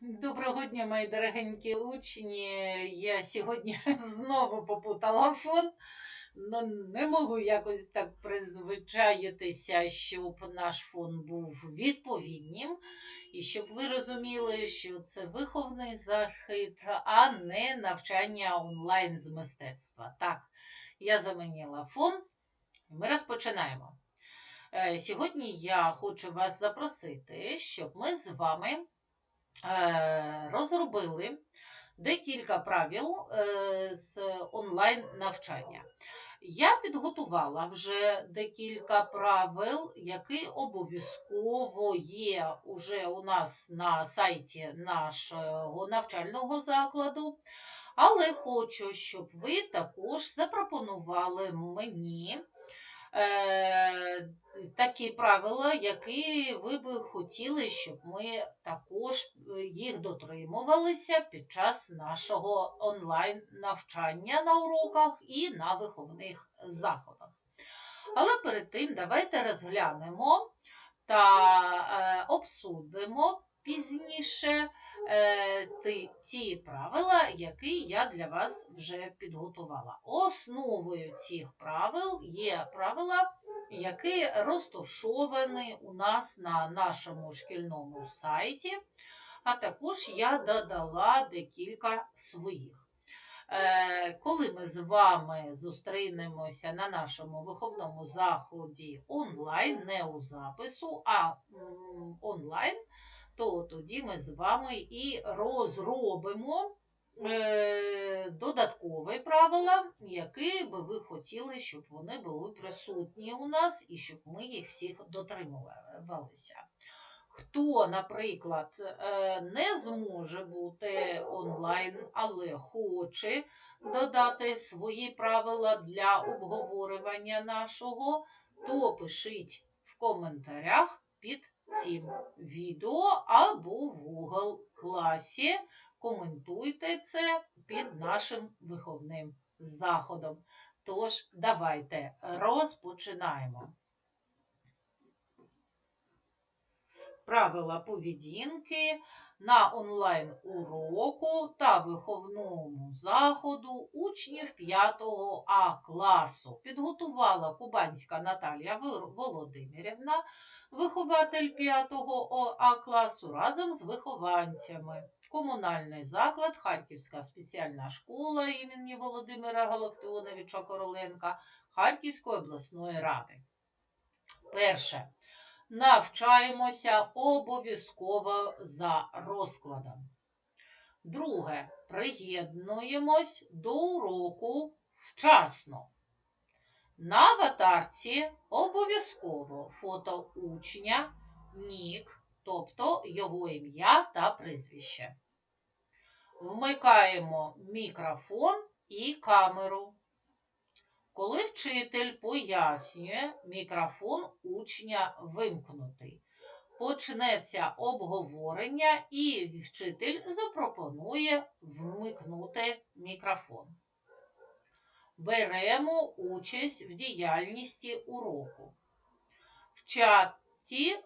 Доброго дня, мої дорогенькі учні. Я сьогодні знову попутала фон. Ну, не можу якось так призвичаїтися, щоб наш фон був відповідним. І щоб ви розуміли, що це виховний захід, а не навчання онлайн з мистецтва. Так, я замінила фон. Ми розпочинаємо. Е, Сьогодні я хочу вас запросити, щоб ми з вами розробили декілька правил е, з онлайн навчання. Я підготувала вже декілька правил, які обов'язково є уже у нас на сайті нашого навчального закладу. Але хочу, щоб ви також запропонували мені е, такі правила, які ви би хотіли, щоб ми також е, їх дотримувалися під час нашого онлайн навчання на уроках і на виховних заходах. Але перед тим давайте розглянемо та е, обсудимо пізніше е, ті, правила, які я для вас вже підготувала. Основою цих правил є правила, які розташовані у нас на нашому шкільному сайті, а також я додала декілька своїх. Е, Коли ми з вами зустрінемося на нашому виховному заході онлайн, не у запису, а онлайн, то тоді ми з вами і розробимо е, додаткові правила, які би ви хотіли, щоб вони були присутні у нас і щоб ми їх всіх дотримувалися. Хто, наприклад, е, не зможе бути онлайн, але хоче додати свої правила для обговорювання нашого, то пишіть в коментарях під цим відео або в Google класі. Коментуйте це під нашим виховним заходом. Тож, давайте розпочинаємо. Правила поведінки на онлайн уроку та виховному заходу учнів 5 А класу. Підготувала Кубанська Наталія Володимирівна, вихователь 5 А класу разом з вихованцями. Комунальний заклад, Харківська спеціальна школа імені Володимира Галактіоновича Короленка Харківської обласної ради. Перше. Навчаємося обов'язково за розкладом. Друге. Приєднуємось до уроку вчасно. На аватарці обов'язково фото учня, нік, тобто його ім'я та прізвище. Вмикаємо мікрофон і камеру. Коли вчитель пояснює, мікрофон учня вимкнутий. Почнеться обговорення, і вчитель запропонує вмикнути мікрофон. Беремо участь в діяльності уроку. В чаті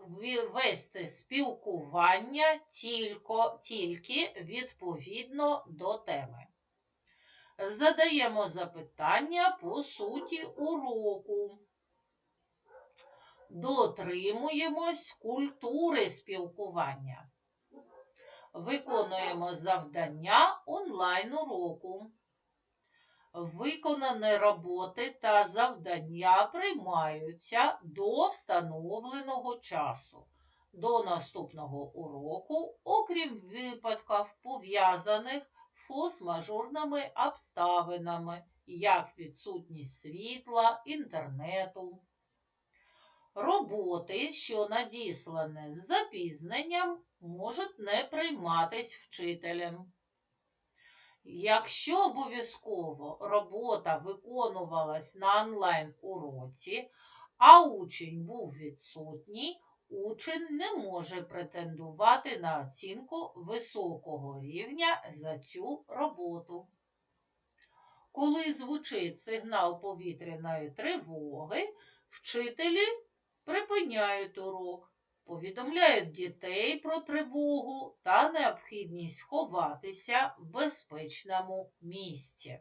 вести спілкування тільки, тільки відповідно до теми. Задаємо запитання по суті уроку. Дотримуємось культури спілкування. Виконуємо завдання онлайн уроку. Виконані роботи та завдання приймаються до встановленого часу. До наступного уроку, окрім випадків, пов'язаних форс-мажорними обставинами, як відсутність світла, інтернету. Роботи, що надіслані з запізненням, можуть не прийматись вчителем. Якщо обов'язково робота виконувалась на онлайн уроці, а учень був відсутній, учень не може претендувати на оцінку високого рівня за цю роботу. Коли звучить сигнал повітряної тривоги, вчителі припиняють урок, повідомляють дітей про тривогу та необхідність ховатися в безпечному місці.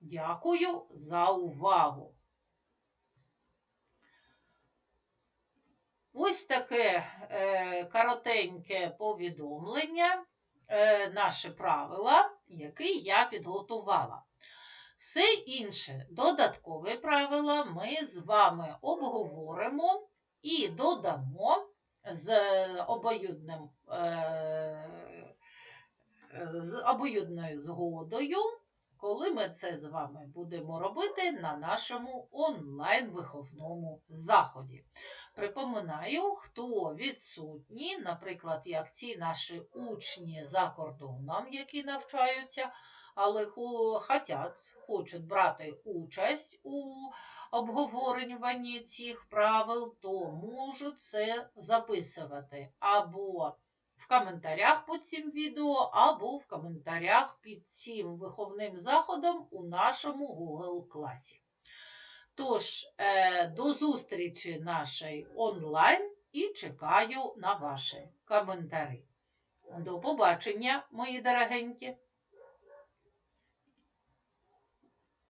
Дякую за увагу! Ось таке е, коротеньке повідомлення, е, наші правила, які я підготувала. Все інше додаткові правила ми з вами обговоримо і додамо з обоюдним, е, з обоюдною згодою, коли ми це з вами будемо робити на нашому онлайн-виховному заході. Припоминаю, хто відсутні, наприклад, як ці наші учні за кордоном, які навчаються, але хо- хотять, хочуть брати участь у обговоренні цих правил, то можуть це записувати або в коментарях під цим відео, або в коментарях під цим виховним заходом у нашому Google класі. Тож, е, до зустрічі нашої онлайн і чекаю на ваші коментарі. До побачення, мої дорогенькі!